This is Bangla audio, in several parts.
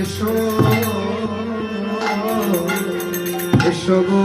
এসো এসো গো।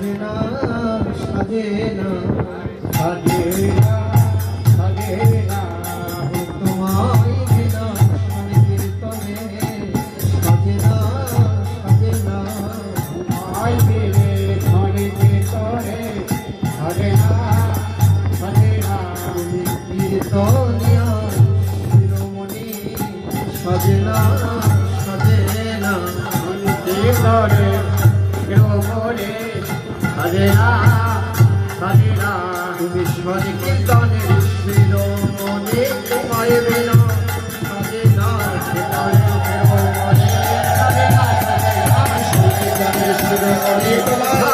হে না সাজে না সাজে না।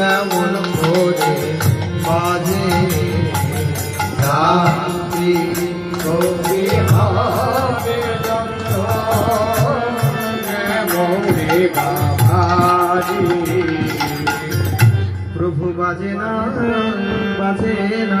কেমন করে বাজে রাত্রি কবি হারে প্রভু বাজে না বাজে না।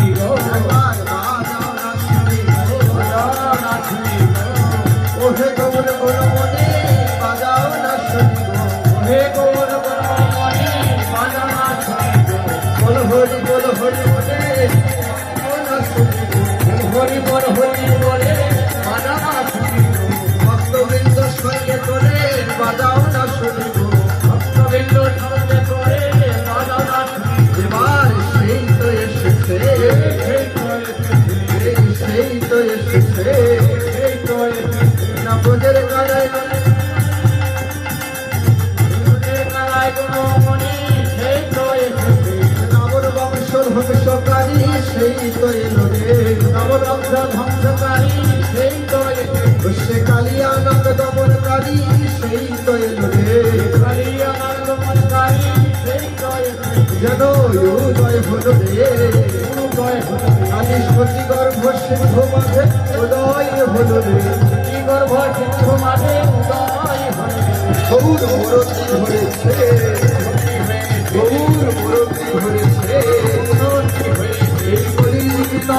করিল রে নবরন্ধ ধ্বংসকারী সেই তো বিশ্বে কালিয়া নন্দ দমনকারী সেই তো এলো রে কালিয়া নন্দ দমনকারী সেই তো এলো যেন উদয় হল রে উদয় হল আমি সতী গর্ভ সিদ্ধ মাঝে উদয় হল রে সতী গর্ভ সিদ্ধ মাঝে উদয় হল সৌর মূরতি ধরেছে